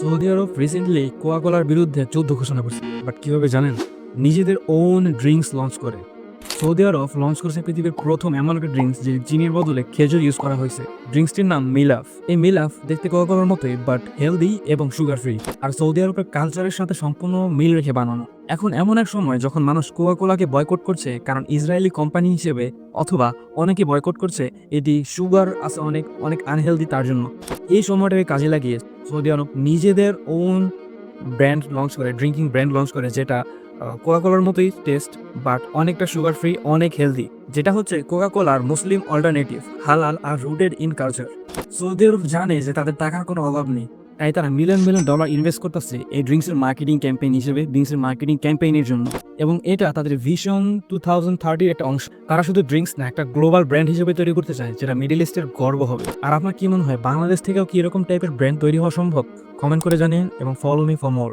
Saudi আরব recently কোয়াকোলার বিরুদ্ধে যুদ্ধ ঘোষণা করছে। বাট কীভাবে জানেন? নিজেদের ওন ড্রিঙ্কস লঞ্চ করে। সৌদি আরব লঞ্চ করেছে পৃথিবীর প্রথম এমন একটা ড্রিঙ্কস যে চিনির বদলে খেজুর ইউজ করা হয়েছে। ড্রিঙ্কসটির নাম মিলাফ। এই মিলাফ দেখতে কোয়াকোলার মতোই বাট হেলদি এবং সুগার ফ্রি আর সৌদি আরবের কালচারের সাথে সম্পূর্ণ মিল রেখে বানানো। এখন এমন এক সময় যখন মানুষ কোয়াকোলাকে বয়কট করছে, কারণ ইসরায়েলি কোম্পানি হিসেবে অথবা অনেকে বয়কট করছে, এটি সুগার আছে অনেক অনেক আনহেলদি তার জন্য। এই সময়টাকে কাজে লাগিয়ে সৌদি আরব নিজেদের ওন ব্র্যান্ড লঞ্চ করে ড্রিঙ্কিং ব্র্যান্ড লঞ্চ করে, যেটা কোকাকোলার মতোই টেস্ট বাট অনেকটা সুগার ফ্রি অনেক হেলদি যেটা হচ্ছে কোকাকোলার মুসলিম অল্টারনেটিভ হালাল আর rooted in culture Saudi Arab জানে যে তাদের টাকার কোনো অভাব নেই। তাই তারা মিলিয়ন মিলিয়ন ডলার ইনভেস্ট করতেছে এই ড্রিঙ্কসের মার্কেটিং ক্যাম্পেইন হিসেবে ড্রিঙ্কসের মার্কেটিং ক্যাম্পেইনের জন্য। এবং এটা তাদের ভিশন টু থাউজেন্ড থার্টির একটা অংশ। তারা শুধু ড্রিঙ্কস না, একটা গ্লোবাল ব্র্যান্ড হিসেবে তৈরি করতে চায়, যেটা মিডিল ইস্টের গর্ব হবে। আর আপনার কি মনে হয়, বাংলাদেশ থেকেও কি এরকম টাইপের ব্র্যান্ড তৈরি হওয়া সম্ভব? কমেন্ট করে জানিয়ে এবং ফলো মি ফর মোর